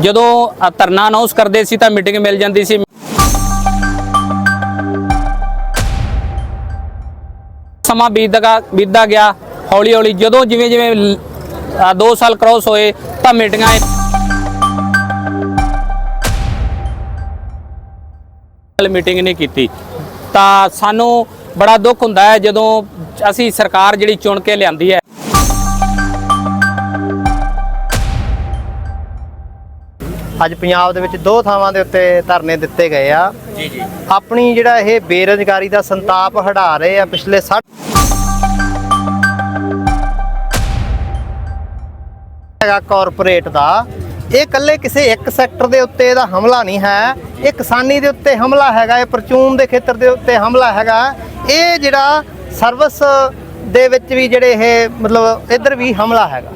ਜਦੋਂ ਧਰਨਾ ਅਨਾਉਂਸ ਕਰਦੇ ਸੀ ਤਾਂ ਮੀਟਿੰਗ ਮਿਲ ਜਾਂਦੀ ਸੀ। ਸਮਾਂ ਬੀਤਦਾ ਬੀਤਦਾ ਗਿਆ, ਹੌਲੀ ਹੌਲੀ ਜਦੋਂ ਜਿਵੇਂ ਜਿਵੇਂ 2 ਸਾਲ ਕ੍ਰੋਸ ਹੋਏ ਤਾਂ ਮੀਟਿੰਗਾਂ ਮੀਟਿੰਗ ਨਹੀਂ ਕੀਤੀ। ਤਾਂ ਸਾਨੂੰ ਬੜਾ ਦੁੱਖ ਹੁੰਦਾ ਹੈ ਜਦੋਂ ਅਸੀਂ ਸਰਕਾਰ ਜਿਹੜੀ ਚੁਣ ਕੇ ਲਿਆਂਦੀ ਹੈ। ਅੱਜ ਪੰਜਾਬ ਦੇ ਵਿੱਚ ਦੋ ਥਾਵਾਂ ਦੇ ਉੱਤੇ ਧਰਨੇ ਦਿੱਤੇ ਗਏ ਆ। ਜੀ ਜੀ। ਆਪਣੀ ਜਿਹੜਾ ਇਹ ਬੇਰੁਜ਼ਗਾਰੀ ਦਾ ਸੰਤਾਪ ਹਟਾ ਰਹੇ ਆ ਪਿਛਲੇ 60 ਹੈਗਾ ਕਾਰਪੋਰੇਟ ਦਾ। ਇਹ ਇਕੱਲੇ ਕਿਸੇ ਇੱਕ ਸੈਕਟਰ ਦੇ ਉੱਤੇ ਇਹਦਾ ਹਮਲਾ ਨਹੀਂ ਹੈ। ਇਹ ਕਿਸਾਨੀ ਦੇ ਉੱਤੇ ਹਮਲਾ ਹੈਗਾ ਇਹ ਪਰਚੂਨ ਦੇ ਖੇਤਰ ਦੇ ਉੱਤੇ ਹਮਲਾ ਹੈਗਾ। ਇਹ ਜਿਹੜਾ ਸਰਵਿਸ ਦੇ ਵਿੱਚ ਵੀ ਜਿਹੜੇ ਇਹ ਮਤਲਬ ਇੱਧਰ ਵੀ ਹਮਲਾ ਹੈਗਾ।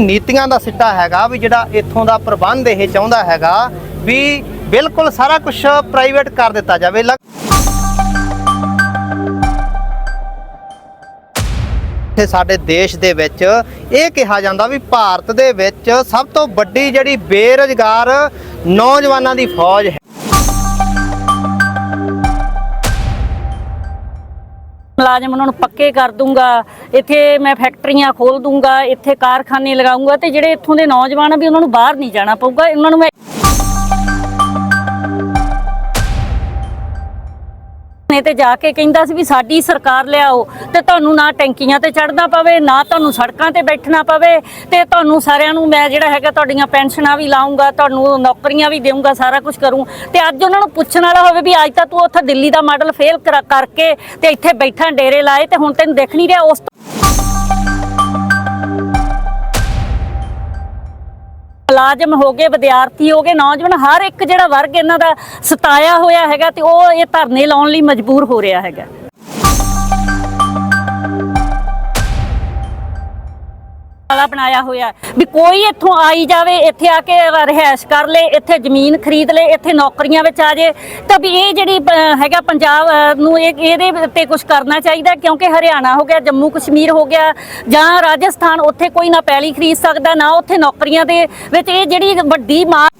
ਨੀਤੀਆਂ ਦਾ ਸਿੱਟਾ ਹੈਗਾ ਵੀ ਜਿਹੜਾ ਇੱਥੋਂ ਦਾ ਪ੍ਰਬੰਧ ਇਹ ਚਾਹੁੰਦਾ ਹੈਗਾ ਵੀ ਬਿਲਕੁਲ ਸਾਰਾ ਕੁਝ ਪ੍ਰਾਈਵੇਟ ਕਰ ਦਿੱਤਾ ਜਾਵੇ। ਇੱਥੇ ਸਾਡੇ ਦੇਸ਼ ਦੇ ਵਿੱਚ ਇਹ ਕਿਹਾ ਜਾਂਦਾ ਵੀ ਭਾਰਤ ਦੇ ਵਿੱਚ ਸਭ ਤੋਂ ਵੱਡੀ ਜਿਹੜੀ ਬੇਰੁਜ਼ਗਾਰ ਨੌਜਵਾਨਾਂ ਦੀ ਫੌਜ ਹੈ। ਮੁਲਾਜ਼ਮ ਉਹਨਾਂ ਨੂੰ ਪੱਕੇ ਕਰ ਦੂੰਗਾ, ਇੱਥੇ ਮੈਂ ਫੈਕਟਰੀਆਂ ਖੋਲ ਦੂੰਗਾ, ਇੱਥੇ ਕਾਰਖਾਨੇ ਲਗਾਉਂਗਾ ਤੇ ਜਿਹੜੇ ਇੱਥੋਂ ਦੇ ਨੌਜਵਾਨ ਆ ਵੀ ਉਹਨਾਂ ਨੂੰ ਬਾਹਰ ਨਹੀਂ ਜਾਣਾ ਪਊਗਾ, ਇਹਨਾਂ ਨੂੰ ਮੈਂ ਨੇ ਤੇ ਜਾ ਕੇ ਕਹਿੰਦਾ ਸੀ ਵੀ ਸਾਡੀ ਸਰਕਾਰ ਲਿਆਓ ਤੇ ਤੁਹਾਨੂੰ ਨਾ ਟੈਂਕੀਆਂ ਤੇ ਚੜਨਾ ਪਵੇ, ਨਾ ਤੁਹਾਨੂੰ ਸੜਕਾਂ ਤੇ ਬੈਠਣਾ ਪਵੇ ਤੇ ਤੁਹਾਨੂੰ ਸਾਰਿਆਂ ਨੂੰ ਮੈਂ ਜਿਹੜਾ ਹੈਗਾ ਤੁਹਾਡੀਆਂ ਪੈਨਸ਼ਨਾਂ ਵੀ ਲਾਉਂਗਾ ਤੁਹਾਨੂੰ ਨੌਕਰੀਆਂ ਵੀ ਦੇਵਾਂਗਾ ਸਾਰਾ ਕੁਝ ਕਰੂੰ। ਤੇ ਅੱਜ ਉਹਨਾਂ ਨੂੰ ਪੁੱਛਣ ਵਾਲਾ ਹੋਵੇ ਵੀ ਅੱਜ ਤਾਂ ਤੂੰ ਉੱਥੇ ਦਿੱਲੀ ਦਾ ਮਾਡਲ ਫੇਲ ਕਰਕੇ ਤੇ ਇੱਥੇ ਬੈਠਾ ਡੇਰੇ ਲਾਏ ਤੇ ਹੁਣ ਤੈਨੂੰ ਦੇਖ ਨਹੀਂ ਰਿਹਾ, ਉਸ ਮੁਲਾਜ਼ਮ ਹੋ ਗਏ, ਵਿਦਿਆਰਥੀ ਹੋ ਗਏ, ਨੌਜਵਾਨ, ਹਰ ਇੱਕ ਜਿਹੜਾ ਵਰਗ ਇਹਨਾਂ ਦਾ ਸਤਾਇਆ ਹੋਇਆ ਹੈਗਾ ਤੇ ਉਹ ਇਹ ਧਰਨੇ ਲਾਉਣ ਲਈ ਮਜਬੂਰ ਹੋ ਰਿਹਾ ਹੈਗਾ। ਵਾਲਾ ਬਣਾਇਆ ਹੋਇਆ ਵੀ ਕੋਈ ਇੱਥੋਂ ਆਈ ਜਾਵੇ, ਇੱਥੇ ਆ ਕੇ ਰਹਿائش ਕਰ ਲੇ, ਇੱਥੇ ਜ਼ਮੀਨ ਖਰੀਦ ਲੇ, ਇੱਥੇ ਨੌਕਰੀਆਂ ਵਿੱਚ ਆ ਜੇ, ਤਾਂ ਵੀ ਇਹ ਜਿਹੜੀ ਹੈਗਾ ਪੰਜਾਬ ਨੂੰ ਇਹ, ਇਹਦੇ ਤੇ ਕੁਝ ਕਰਨਾ ਚਾਹੀਦਾ ਕਿਉਂਕਿ ਹਰਿਆਣਾ ਹੋ ਗਿਆ, ਜੰਮੂ ਕਸ਼ਮੀਰ ਹੋ ਗਿਆ, ਜਾਂ ਰਾਜਸਥਾਨ, ਉੱਥੇ ਕੋਈ ਨਾ ਪੈਲੀ ਖਰੀਦ ਸਕਦਾ, ਨਾ ਉੱਥੇ ਨੌਕਰੀਆਂ ਦੇ ਵਿੱਚ ਇਹ ਜਿਹੜੀ ਵੱਡੀ ਮਾਰ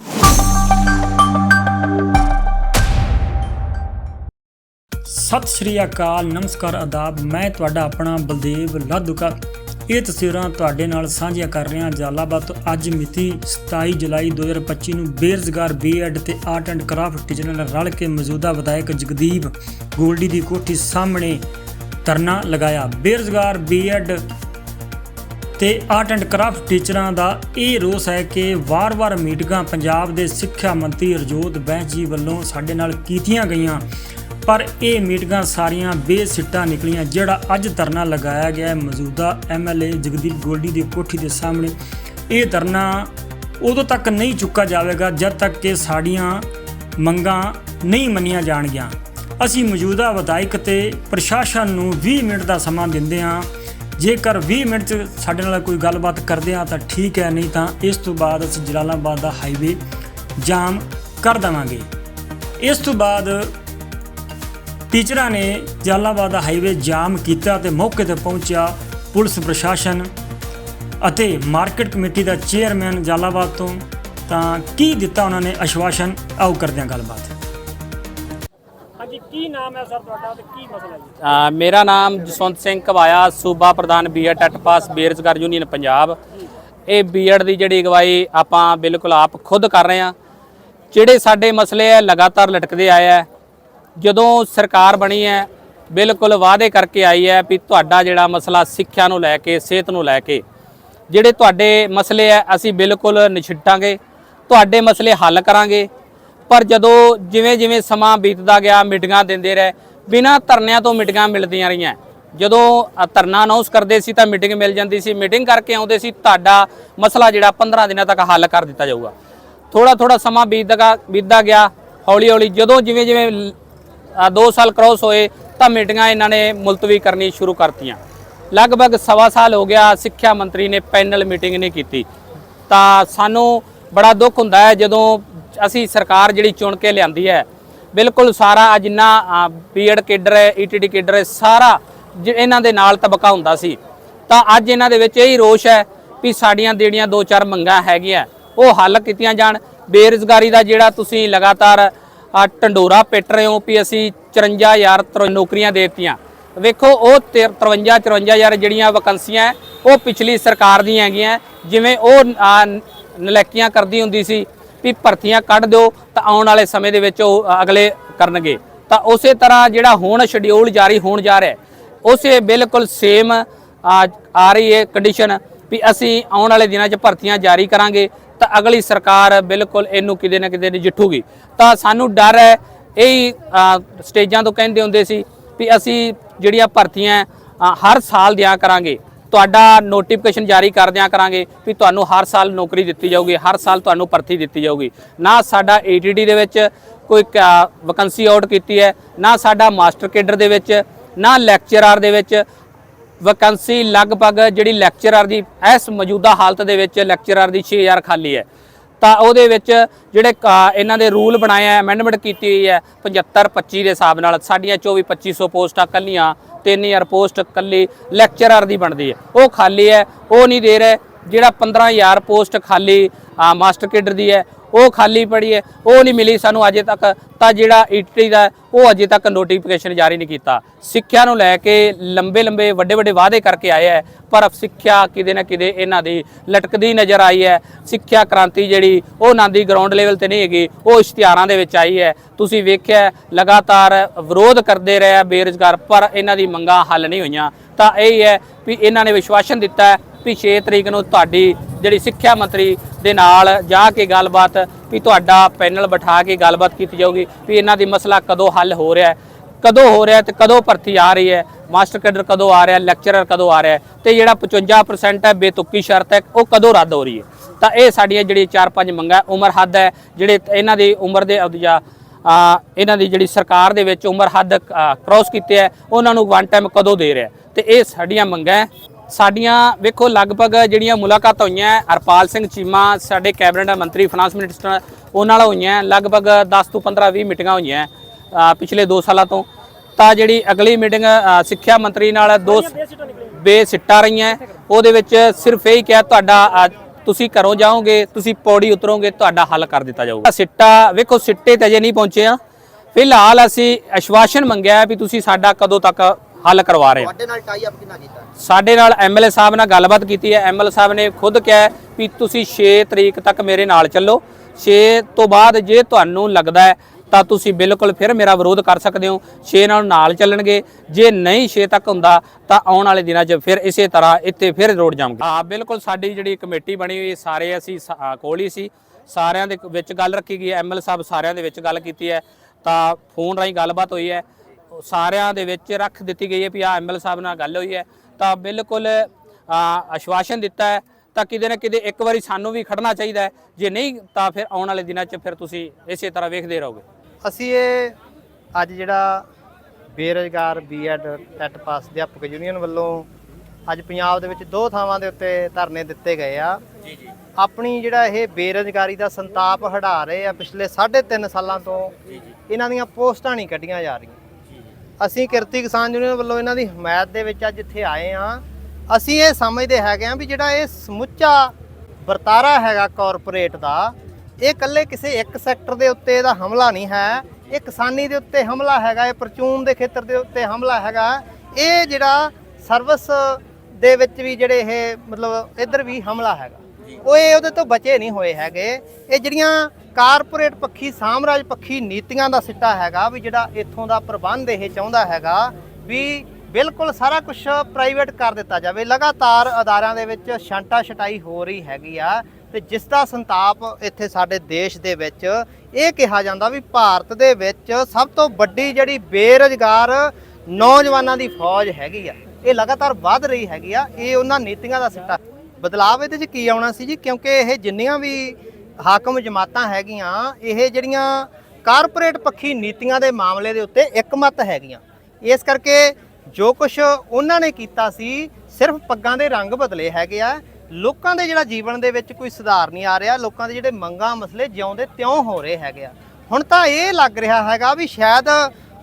ਸਤਿ ਸ੍ਰੀ ਅਕਾਲ, ਨਮਸਕਾਰ, ਆਦਾਬ, ਮੈਂ ਤੁਹਾਡਾ ਆਪਣਾ ਬਲਦੇਵ ਲਾਦੂਕਾ। ਇਹ ਤਸਵੀਰਾਂ ਤੁਹਾਡੇ ਨਾਲ ਸਾਂਝੀਆਂ ਕਰ ਰਿਹਾ ਜਲਾਲਾਬਾਦ ਤੋਂ ਅੱਜ ਮਿਤੀ 27 ਜੁਲਾਈ 2025 ਨੂੰ ਬੇਰੁਜ਼ਗਾਰ, ਬੀਐਡ ਤੇ ਆਰਟ ਐਂਡ ਕਰਾਫਟ ਟੀਚਰਾਂ ਨਾਲ ਰਲ ਕੇ ਮੌਜੂਦਾ ਵਿਧਾਇਕ ਜਗਦੀਪ ਗੋਲਡੀ ਦੀ ਕੋਠੀ ਸਾਹਮਣੇ ਧਰਨਾ ਲਗਾਇਆ। ਬੇਰੁਜ਼ਗਾਰ, ਬੀਐਡ ਤੇ ਆਰਟ ਐਂਡ ਕਰਾਫਟ ਟੀਚਰਾਂ ਦਾ ਇਹ ਰੋਸ ਹੈ ਕਿ ਵਾਰ-ਵਾਰ ਮੀਟਿੰਗਾਂ ਪੰਜਾਬ ਦੇ ਸਿੱਖਿਆ ਮੰਤਰੀ ਰਜੋਤ ਬੈਂਸ ਜੀ ਵੱਲੋਂ ਸਾਡੇ ਨਾਲ ਕੀਤੀਆਂ ਗਈਆਂ। ਪਰ ਇਹ ਮੀਟਿੰਗਾਂ ਸਾਰੀਆਂ ਬੇਸਿੱਟਾ ਨਿਕਲੀਆਂ, ਜਿਹੜਾ ਅੱਜ ਧਰਨਾ ਲਗਾਇਆ ਗਿਆ ਹੈ ਮੌਜੂਦਾ ਐਮਐਲਏ ਜਗਦੀਪ ਗੋਲਡੀ ਦੀ ਕੋਠੀ ਦੇ ਸਾਹਮਣੇ। ਇਹ ਧਰਨਾ ਉਦੋਂ ਤੱਕ ਨਹੀਂ ਚੁੱਕਾ ਜਾਵੇਗਾ ਜਦ ਤੱਕ ਕਿ ਸਾਡੀਆਂ ਮੰਗਾਂ ਨਹੀਂ ਮੰਨੀਆਂ ਜਾਣਗੀਆਂ। ਅਸੀਂ ਮੌਜੂਦਾ ਵਿਧਾਇਕ ਤੇ ਪ੍ਰਸ਼ਾਸਨ ਨੂੰ 20 ਮਿੰਟ ਦਾ ਸਮਾਂ ਦਿੰਦੇ ਹਾਂ। ਜੇਕਰ 20 ਮਿੰਟ ਚ ਸਾਡੇ ਨਾਲ ਕੋਈ ਗੱਲਬਾਤ ਕਰਦੇ ਆ ਤਾਂ ਠੀਕ ਹੈ, ਨਹੀਂ ਤਾਂ ਇਸ ਤੋਂ ਬਾਅਦ ਅਸੀਂ ਜਲਾਲਾਬਾਦ ਦਾ ਹਾਈਵੇ ਜਾਮ ਕਰ ਦੇਵਾਂਗੇ। ਇਸ ਤੋਂ ਬਾਅਦ ਟੀਚਰਾਂ ਨੇ ਜਲਾਲਾਬਾਦ ਦਾ ਹਾਈਵੇ ਜਾਮ ਕੀਤਾ ਤੇ ਮੌਕੇ ਤੇ ਪਹੁੰਚਿਆ ਪੁਲਿਸ ਪ੍ਰਸ਼ਾਸਨ ਅਤੇ ਮਾਰਕੀਟ ਕਮੇਟੀ ਦਾ ਚੇਅਰਮੈਨ ਜਲਾਲਾਬਾਦ ਤੋਂ। ਤਾਂ ਕੀ ਦਿੱਤਾ ਉਹਨਾਂ ਨੇ ਆਸ਼ਵਾਸਨ? ਆਓ ਕਰਦੇ ਹਾਂ ਗੱਲਬਾਤ। ਹਾਂਜੀ ਕੀ ਨਾਮ ਹੈ ਸਰ ਤੁਹਾਡਾ ਤੇ ਕੀ ਮਸਲਾ ਜੀ? ਅ, ਮੇਰਾ ਨਾਮ ਜਸਵੰਤ ਸਿੰਘ ਕਵਾਇਆ ਸੂਬਾ ਪ੍ਰਧਾਨ ਬੀਐਡ ਟੱਟ ਪਾਸ ਬੇਰੁਜ਼ਗਾਰ ਯੂਨੀਅਨ ਪੰਜਾਬ। ਇਹ ਬੀਐਡ ਦੀ ਜਿਹੜੀ ਅਗਵਾਈ ਆਪਾਂ ਬਿਲਕੁਲ ਆਪ ਖੁਦ ਕਰ ਰਹੇ ਹਾਂ। ਜਿਹੜੇ ਸਾਡੇ ਮਸਲੇ ਹੈ ਲਗਾਤਾਰ ਲਟਕਦੇ ਆਏ ਹੈ ਜਦੋਂ ਸਰਕਾਰ ਬਣੀ ਹੈ, ਬਿਲਕੁਲ ਵਾਅਦੇ ਕਰਕੇ ਆਈ ਹੈ ਵੀ ਤੁਹਾਡਾ ਜਿਹੜਾ ਮਸਲਾ ਸਿੱਖਿਆ ਨੂੰ ਲੈ ਕੇ, ਸਿਹਤ ਨੂੰ ਲੈ ਕੇ, ਜਿਹੜੇ ਤੁਹਾਡੇ ਮਸਲੇ ਹੈ, ਅਸੀਂ ਬਿਲਕੁਲ ਨਿਛਿੱਟਾਂਗੇ, ਤੁਹਾਡੇ ਮਸਲੇ ਹੱਲ ਕਰਾਂਗੇ। ਪਰ ਜਦੋਂ ਜਿਵੇਂ ਜਿਵੇਂ ਸਮਾਂ ਬੀਤਦਾ ਗਿਆ, ਮੀਟਿੰਗਾਂ ਦਿੰਦੇ ਰਹੇ, ਬਿਨਾਂ ਧਰਨਿਆਂ ਤੋਂ ਮੀਟਿੰਗਾਂ ਮਿਲਦੀਆਂ ਰਹੀਆਂ। ਜਦੋਂ ਧਰਨਾ ਅਨਾਉਂਸ ਕਰਦੇ ਸੀ ਤਾਂ ਮੀਟਿੰਗ ਮਿਲ ਜਾਂਦੀ ਸੀ, ਮੀਟਿੰਗ ਕਰਕੇ ਆਉਂਦੇ ਸੀ, ਤੁਹਾਡਾ ਮਸਲਾ ਜਿਹੜਾ 15 ਦਿਨਾਂ ਤੱਕ ਹੱਲ ਕਰ ਦਿੱਤਾ ਜਾਊਗਾ। ਥੋੜਾ ਥੋੜਾ ਸਮਾਂ ਬੀਤਦਾ ਬੀਤਦਾ ਗਿਆ ਹੌਲੀ ਹੌਲੀ ਜਦੋਂ ਜਿਵੇਂ ਜਿਵੇਂ 2 ਸਾਲ ਕ੍ਰੋਸ ਹੋਏ ਤਾਂ ਮੀਟਿੰਗਾਂ ਇਹਨਾਂ ਨੇ ਮੁਲਤਵੀ ਕਰਨੀ ਸ਼ੁਰੂ ਕਰਤੀਆਂ। ਲਗਭਗ ਸਵਾ ਸਾਲ ਹੋ ਗਿਆ ਸਿੱਖਿਆ ਮੰਤਰੀ ਨੇ ਪੈਨਲ ਮੀਟਿੰਗ ਨਹੀਂ ਕੀਤੀ। ਤਾਂ ਸਾਨੂੰ ਬੜਾ ਦੁੱਖ ਹੁੰਦਾ ਹੈ ਜਦੋਂ ਅਸੀਂ ਸਰਕਾਰ ਜਿਹੜੀ ਚੁਣ ਕੇ ਲਿਆਂਦੀ ਹੈ, ਬਿਲਕੁਲ ਸਾਰਾ ਜਿੰਨਾ ਬੀਐਡ ਕੇਡਰ ਹੈ ਈਟੀਟੀ ਕੇਡਰ ਹੈ, ਸਾਰਾ ਜ- ਇਹਨਾਂ ਦੇ ਨਾਲ ਤਬਕਾ ਹੁੰਦਾ ਸੀ। ਤਾਂ ਅੱਜ ਇਹਨਾਂ ਦੇ ਵਿੱਚ ਇਹੀ ਰੋਸ਼ ਹੈ ਵੀ ਸਾਡੀਆਂ ਜਿਹੜੀਆਂ ਦੋ ਚਾਰ ਮੰਗਾਂ ਹੈਗੀਆਂ। ਉਹ ਹੱਲ ਕੀਤੀਆਂ ਜਾਣ। ਬੇਰੁਜ਼ਗਾਰੀ ਦਾ ਜਿਹੜਾ ਤੁਸੀਂ ਲਗਾਤਾਰ ਆ ਢੰਡੋਰਾ ਪਿੱਟ ਰਹੇ ਹੋ ਵੀ ਅਸੀਂ 54000 ਤਰ- ਨੌਕਰੀਆਂ ਦੇ ਦਿੱਤੀਆਂ। ਵੇਖੋ, ਉਹ 53 54000 ਜਿਹੜੀਆਂ ਵੈਕੰਸੀਆਂ ਉਹ ਪਿਛਲੀ ਸਰਕਾਰ ਦੀਆਂ ਹੈਗੀਆਂ ਜਿਵੇਂ ਉਹ ਨਲੈਕੀਆਂ ਕਰਦੀ ਹੁੰਦੀ ਸੀ ਵੀ ਭਰਤੀਆਂ ਕੱਢ ਦਿਓ ਤਾਂ ਆਉਣ ਵਾਲੇ ਸਮੇਂ ਦੇ ਵਿੱਚ ਉਹ ਅਗਲੇ ਕਰਨਗੇ। ਤਾਂ ਉਸੇ ਤਰ੍ਹਾਂ ਜਿਹੜਾ ਹੁਣ ਸ਼ਡਿਊਲ ਜਾਰੀ ਹੋਣ ਜਾ ਰਿਹਾ ਉਸੇ ਬਿਲਕੁਲ ਸੇਮ ਆ ਰਹੀ ਹੈ ਕੰਡੀਸ਼ਨ ਵੀ ਅਸੀਂ ਆਉਣ ਵਾਲੇ ਦਿਨਾਂ 'ਚ ਭਰਤੀਆਂ ਜਾਰੀ ਕਰਾਂਗੇ। ਤਾਂ ਅਗਲੀ ਸਰਕਾਰ ਬਿਲਕੁਲ ਇਹਨੂੰ ਕਿਤੇ ਨਾ ਕਿਤੇ ਨਜਿੱਠੂਗੀ। ਤਾਂ ਸਾਨੂੰ ਡਰ ਹੈ, ਇਹ ਸਟੇਜਾਂ ਤੋਂ ਕਹਿੰਦੇ ਹੁੰਦੇ ਸੀ ਵੀ ਅਸੀਂ ਜਿਹੜੀਆਂ ਭਰਤੀਆਂ ਹਰ ਸਾਲ ਦਿਆਂ ਕਰਾਂਗੇ, ਤੁਹਾਡਾ ਨੋਟੀਫਿਕੇਸ਼ਨ ਜਾਰੀ ਕਰ ਦਿਆਂ ਕਰਾਂਗੇ ਵੀ ਤੁਹਾਨੂੰ ਹਰ ਸਾਲ ਨੌਕਰੀ ਦਿੱਤੀ ਜਾਊਗੀ, ਹਰ ਸਾਲ ਤੁਹਾਨੂੰ ਭਰਤੀ ਦਿੱਤੀ ਜਾਊਗੀ। ਨਾ ਸਾਡਾ ਏਟੀਡੀ ਦੇ ਵਿੱਚ ਕੋਈ ਵੈਕੰਸੀ ਆਊਟ ਕੀਤੀ ਹੈ, ਨਾ ਸਾਡਾ ਮਾਸਟਰ ਕੇਡਰ ਦੇ ਵਿੱਚ, ਨਾ ਲੈਕਚਰਰ ਦੇ ਵਿੱਚ ਵੈਕੈਂਸੀ ਲਗਭਗ ਜਿਹੜੀ ਲੈਕਚਰਰ ਦੀ ਇਸ ਮੌਜੂਦਾ ਹਾਲਤ ਦੇ ਵਿੱਚ ਲੈਕਚਰਰ ਦੀ 6000 ਖਾਲੀ ਹੈ। ਤਾਂ ਉਹਦੇ ਵਿੱਚ ਜਿਹੜੇ ਕ- ਇਹਨਾਂ ਦੇ ਰੂਲ ਬਣਾਏ ਆ ਅਮੈਂਡਮੈਂਟ ਕੀਤੀ ਹੋਈ ਹੈ 75 25 ਦੇ ਹਿਸਾਬ ਨਾਲ ਸਾਡੀਆਂ 24 2500 ਪੋਸਟਾਂ ਕੱਲੀਆਂ 3000 ਪੋਸਟ ਕੱਲੀ ਲੈਕਚਰਰ ਦੀ ਬਣਦੀ ਹੈ। ਉਹ ਖਾਲੀ ਹੈ, ਉਹ ਨਹੀਂ ਦੇ ਰਿਹਾ, ਜਿਹੜਾ 15000 ਪੋਸਟ ਖਾਲੀ ਮਾਸਟਰ ਕੇਡਰ ਦੀ ਹੈ ਉਹ ਖਾਲੀ ਪੜੀ ਹੈ, ਉਹ ਨਹੀਂ ਮਿਲੀ ਸਾਨੂੰ ਅਜੇ ਤੱਕ, ਤਾਂ ਜਿਹੜਾ ਈਟੀ ਦਾ ਉਹ ਅਜੇ ਤੱਕ ਨੋਟੀਫਿਕੇਸ਼ਨ ਜਾਰੀ ਨਹੀਂ ਕੀਤਾ। ਸਿੱਖਿਆ ਨੂੰ ਲੈ ਕੇ ਲੰਬੇ ਲੰਬੇ ਵੱਡੇ ਵੱਡੇ ਵਾਅਦੇ ਕਰਕੇ ਆਇਆ ਹੈ, ਪਰ ਸਿੱਖਿਆ ਕਿਤੇ ਨਾ ਕਿਤੇ ਇਹਨਾਂ ਦੀ ਲਟਕਦੀ ਨਜ਼ਰ ਆਈ ਹੈ। ਸਿੱਖਿਆ ਕ੍ਰਾਂਤੀ ਜਿਹੜੀ, ਉਹ ਨਾਂ ਦੀ ਗਰਾਊਂਡ ਲੈਵਲ ਤੇ ਨਹੀਂ ਹੈਗੀ, ਉਹ ਇਸ਼ਤਿਹਾਰਾਂ ਦੇ ਵਿੱਚ ਆਈ ਹੈ। ਤੁਸੀਂ ਵੇਖਿਆ ਲਗਾਤਾਰ ਵਿਰੋਧ ਕਰਦੇ ਰਹੇ ਆ ਬੇਰੁਜ਼ਗਾਰ, ਪਰ ਇਹਨਾਂ ਦੀ ਮੰਗਾਂ ਹੱਲ ਨਹੀਂ ਹੋਈਆਂ। ਤਾਂ ਇਹ ਹੈ ਵੀ ਇਹਨਾਂ ਨੇ ਵਿਸ਼ਵਾਸਨ ਦਿੱਤਾ ਵੀ 6 ਤਰੀਕ ਨੂੰ ਤੁਹਾਡੀ ਜਿਹੜੀ ਸਿੱਖਿਆ ਮੰਤਰੀ ਦੇ ਨਾਲ ਜਾ ਕੇ ਗੱਲਬਾਤ, ਵੀ ਤੁਹਾਡਾ ਪੈਨਲ ਬਿਠਾ ਕੇ ਗੱਲਬਾਤ ਕੀਤੀ ਜਾਊਗੀ, ਵੀ ਇਹਨਾਂ ਦੀ ਮਸਲਾ ਕਦੋਂ ਹੱਲ ਹੋ ਰਿਹਾ ਹੈ, ਕਦੋਂ ਹੋ ਰਿਹਾ ਹੈ ਤੇ ਕਦੋਂ ਭਰਤੀ ਆ ਰਹੀ ਹੈ, ਮਾਸਟਰ ਕੈਡਰ ਕਦੋਂ ਆ ਰਿਹਾ, ਲੈਕਚਰਰ ਕਦੋਂ ਆ ਰਿਹਾ ਹੈ, ਤੇ ਜਿਹੜਾ 55% ਹੈ, ਬੇਤੁਕੀ ਸ਼ਰਤ ਹੈ, ਉਹ ਕਦੋਂ ਰੱਦ ਹੋ ਰਹੀ ਹੈ ਤਾਂ ਇਹ ਸਾਡੀਆਂ ਜਿਹੜੀ 4-5 ਮੰਗਾਂ, ਉਮਰ ਹੱਦ ਹੈ, ਜਿਹੜੇ ਇਹਨਾਂ ਦੀ ਉਮਰ ਦੇ ਅਵਧਿਆ ਇਹਨਾਂ ਦੀ ਜਿਹੜੀ ਸਰਕਾਰ ਦੇ ਵਿੱਚ ਉਮਰ ਹੱਦ ਕ੍ਰੋਸ ਕੀਤੇ ਹੈ, ਉਹਨਾਂ ਨੂੰ ਵਨ ਟਾਈਮ ਕਦੋਂ ਦੇ ਰਿਹਾ ਹੈ? ਤੇ ਇਹ ਸਾਡੀਆਂ ਮੰਗਾਂ ਸਾਡੀਆਂ ਵੇਖੋ ਲਗਭਗ ਜਿਹੜੀਆਂ ਮੁਲਾਕਾਤਾਂ ਹੋਈਆਂ ਹਰਪਾਲ ਸਿੰਘ ਚੀਮਾ ਸਾਡੇ ਕੈਬਨਿਟ ਮੰਤਰੀ ਫਾਈਨਾਂਸ ਮਿਨਿਸਟਰ ਉਹਨਾਂ ਨਾਲ ਹੋਈਆਂ। ਲਗਭਗ 10 ਤੋਂ 15 20 ਮੀਟਿੰਗਾਂ ਹੋਈਆਂ ਪਿਛਲੇ 2 ਸਾਲਾਂ ਤੋਂ ਤਾਂ ਜਿਹੜੀ ਅਗਲੀ ਮੀਟਿੰਗ ਸਿੱਖਿਆ ਮੰਤਰੀ ਨਾਲ ਦੋ ਬੇਸਿੱਟਾ ਰਹੀਆਂ। ਉਹਦੇ ਵਿੱਚ ਸਿਰਫ ਇਹ ਹੀ ਕਿਹਾ ਤੁਹਾਡਾ ਤੁਸੀਂ ਘਰੋਂ ਜਾਓਗੇ ਤੁਸੀਂ ਪੌੜੀ ਉਤਰੋਗੇ ਤੁਹਾਡਾ ਹੱਲ ਕਰ ਦਿੱਤਾ ਜਾਊਗਾ ਸਿੱਟਾ ਵੇਖੋ ਸਿੱਟੇ ਤੇ ਅਜੇ ਨਹੀਂ ਪਹੁੰਚੇ ਆ ਫਿਲਹਾਲ ਅਸੀਂ ਆਸ਼ਵਾਸਨ ਮੰਗਿਆ ਵੀ ਤੁਸੀਂ ਸਾਡਾ ਕਦੋਂ ਤੱਕ ਹੱਲ ਕਰਵਾ ਰਹੇ ਹੋ। ਤੁਹਾਡੇ ਨਾਲ ਟਾਈ ਅਪ ਕਿੰਨਾ ਕੀਤਾ? ਸਾਡੇ ਨਾਲ ਐਮਐਲਏ ਸਾਹਿਬ ਨਾਲ ਗੱਲਬਾਤ ਕੀਤੀ ਹੈ। ਐਮਐਲਏ ਸਾਹਿਬ ਨੇ ਖੁਦ ਕਿਹਾ ਵੀ ਤੁਸੀਂ 6 ਤਰੀਕ ਤੱਕ ਮੇਰੇ ਨਾਲ ਚੱਲੋ। 6 ਤੋਂ ਬਾਅਦ ਜੇ ਤੁਹਾਨੂੰ ਲੱਗਦਾ ਹੈ ਤਾਂ ਤੁਸੀਂ ਬਿਲਕੁਲ ਫਿਰ ਮੇਰਾ ਵਿਰੋਧ ਕਰ ਸਕਦੇ ਹੋ। 6 ਨਾਲ ਨਾਲ ਚੱਲਣਗੇ। ਜੇ ਨਹੀਂ 6 ਤੱਕ ਹੁੰਦਾ ਤਾਂ ਆਉਣ ਵਾਲੇ ਦਿਨਾਂ 'ਚ ਫਿਰ ਇਸੇ ਤਰ੍ਹਾਂ ਇੱਥੇ ਫਿਰ ਰੋਡ ਜਾਵਾਂਗੇ ਹਾਂ ਬਿਲਕੁਲ ਸਾਡੀ ਜਿਹੜੀ ਕਮੇਟੀ ਬਣੀ ਹੋਈ ਸਾਰੇ ਅਸੀਂ ਕੋਲ ਹੀ ਸੀ। ਸਾਰਿਆਂ ਦੇ ਵਿੱਚ ਗੱਲ ਰੱਖੀ ਗਈ ਐਮਐਲ ਸਾਹਿਬ ਸਾਰਿਆਂ ਦੇ ਵਿੱਚ ਗੱਲ ਕੀਤੀ ਹੈ। ਤਾਂ ਫੋਨ ਰਾਹੀਂ ਗੱਲਬਾਤ ਹੋਈ ਹੈ। ਸਾਰਿਆਂ ਦੇ ਵਿੱਚ ਰੱਖ ਦਿੱਤੀ ਗਈ ਹੈ ਵੀ ਆ ਐਮਐਲ ਸਾਹਿਬ ਨਾਲ ਗੱਲ ਹੋਈ ਹੈ। ਤਾਂ ਬਿਲਕੁਲ ਆਸ਼ਵਾਸਨ ਦਿੱਤਾ ਹੈ। ਤਾਂ ਕਿਤੇ ਨਾ ਕਿਤੇ ਇੱਕ ਵਾਰੀ ਸਾਨੂੰ ਵੀ ਖੜਨਾ ਚਾਹੀਦਾ ਹੈ। ਜੇ ਨਹੀਂ ਤਾਂ ਫਿਰ ਆਉਣ ਵਾਲੇ ਦਿਨਾਂ 'ਚ ਫਿਰ ਤੁਸੀਂ ਇਸੇ ਤਰ੍ਹਾਂ ਵੇਖਦੇ ਰਹੋਗੇ। ਅਸੀਂ ਇਹ ਅੱਜ ਜਿਹੜਾ ਬੇਰੁਜ਼ਗਾਰ ਬੀਐਡ ਟੈਟ ਪਾਸ ਅਧਿਆਪਕ ਯੂਨੀਅਨ ਵੱਲੋਂ ਅੱਜ ਪੰਜਾਬ ਦੇ ਵਿੱਚ ਦੋ ਥਾਵਾਂ ਦੇ ਉੱਤੇ ਧਰਨੇ ਦਿੱਤੇ ਗਏ ਆ। ਜੀ ਜੀ। ਆਪਣੀ ਜਿਹੜਾ ਇਹ ਬੇਰੁਜ਼ਗਾਰੀ ਦਾ ਸੰਤਾਪ ਹਟਾ ਰਹੇ ਆ ਪਿਛਲੇ 3.5 ਸਾਲਾਂ ਤੋਂ ਇਹਨਾਂ ਦੀਆਂ ਪੋਸਟਾਂ ਨਹੀਂ ਕੱਢੀਆਂ ਜਾ ਰਹੀਆਂ। ਅਸੀਂ ਕਿਰਤੀ ਕਿਸਾਨ ਯੂਨੀਅਨ ਵੱਲੋਂ ਇਹਨਾਂ ਦੀ ਹਮਾਇਤ ਦੇ ਵਿੱਚ ਅੱਜ ਇੱਥੇ ਆਏ ਆ ਅਸੀਂ ਇਹ ਸਮਝਦੇ ਹੈਗੇ ਆ ਵੀ ਜਿਹੜਾ ਇਹ ਸਮੁੱਚਾ ਵਰਤਾਰਾ ਹੈਗਾ ਕਾਰਪੋਰੇਟ ਦਾ, ਇਹ ਇਕੱਲੇ ਕਿਸੇ ਇੱਕ ਸੈਕਟਰ ਦੇ ਉੱਤੇ ਇਹਦਾ ਹਮਲਾ ਨਹੀਂ ਹੈ। ਇਹ ਕਿਸਾਨੀ ਦੇ ਉੱਤੇ ਹਮਲਾ ਹੈਗਾ, ਇਹ ਪਰਚੂਨ ਦੇ ਖੇਤਰ ਦੇ ਉੱਤੇ ਹਮਲਾ ਹੈਗਾ। ਇਹ ਜਿਹੜਾ ਸਰਵਿਸ ਦੇ ਵਿੱਚ ਵੀ ਜਿਹੜੇ ਇਹ ਮਤਲਬ ਇੱਧਰ ਵੀ ਹਮਲਾ ਹੈਗਾ। ਉਹ ਇਹ ਉਹਦੇ ਤੋਂ ਬਚੇ ਨਹੀਂ ਹੋਏ ਹੈਗੇ। ਇਹ ਜਿਹੜੀਆਂ ਕਾਰਪੋਰੇਟ ਪੱਖੀ, ਸਾਮਰਾਜ ਪੱਖੀ ਨੀਤੀਆਂ ਦਾ ਸਿੱਟਾ ਹੈਗਾ ਵੀ ਜਿਹੜਾ ਇੱਥੋਂ ਦਾ ਪ੍ਰਬੰਧ ਇਹ ਚਾਹੁੰਦਾ ਹੈਗਾ ਵੀ ਬਿਲਕੁਲ ਸਾਰਾ ਕੁਝ ਪ੍ਰਾਈਵੇਟ ਕਰ ਦਿੱਤਾ ਜਾਵੇ। ਲਗਾਤਾਰ ਅਦਾਰਿਆਂ ਦੇ ਵਿੱਚ ਛਾਂਟਾ ਛਟਾਈ ਹੋ ਰਹੀ ਹੈਗੀ ਆ ਤੇ ਜਿਸ ਦਾ ਸੰਤਾਪ ਇੱਥੇ ਸਾਡੇ ਦੇਸ਼ ਦੇ ਵਿੱਚ ਇਹ ਕਿਹਾ ਜਾਂਦਾ ਵੀ ਭਾਰਤ ਦੇ ਵਿੱਚ ਸਭ ਤੋਂ ਵੱਡੀ ਜਿਹੜੀ ਬੇਰੁਜ਼ਗਾਰ ਨੌਜਵਾਨਾਂ ਦੀ ਫੌਜ ਹੈਗੀ ਆ, ਇਹ ਲਗਾਤਾਰ ਵੱਧ ਰਹੀ ਹੈਗੀ ਆ, ਇਹ ਉਹਨਾਂ ਨੀਤੀਆਂ ਦਾ ਸਿੱਟਾ। ਬਦਲਾਵ ਇਹਦੇ 'ਚ ਕੀ ਆਉਣਾ ਸੀ ਜੀ? ਕਿਉਂਕਿ ਇਹ ਜਿੰਨੀਆਂ ਵੀ ਹਾਕਮ ਜਮਾਤਾਂ ਹੈਗੀਆਂ, ਇਹ ਜਿਹੜੀਆਂ ਕਾਰਪੋਰੇਟ ਪੱਖੀ ਨੀਤੀਆਂ ਦੇ ਮਾਮਲੇ ਦੇ ਉੱਤੇ ਇੱਕਮਤ ਹੈਗੀਆਂ। ਇਸ ਕਰਕੇ ਜੋ ਕੁਝ ਉਹਨਾਂ ਨੇ ਕੀਤਾ ਸੀ, ਸਿਰਫ ਪੱਗਾਂ ਦੇ ਰੰਗ ਬਦਲੇ ਹੈਗੇ ਆ। ਲੋਕਾਂ ਦੇ ਜਿਹੜਾ ਜੀਵਨ ਦੇ ਵਿੱਚ ਕੋਈ ਸੁਧਾਰ ਨਹੀਂ ਆ ਰਿਹਾ, ਲੋਕਾਂ ਦੇ ਜਿਹੜੇ ਮੰਗਾਂ ਮਸਲੇ ਜਿਉਂਦੇ ਤਿਉਂ ਹੋ ਰਹੇ ਹੈਗੇ ਆ। ਹੁਣ ਤਾਂ ਇਹ ਲੱਗ ਰਿਹਾ ਹੈਗਾ ਵੀ ਸ਼ਾਇਦ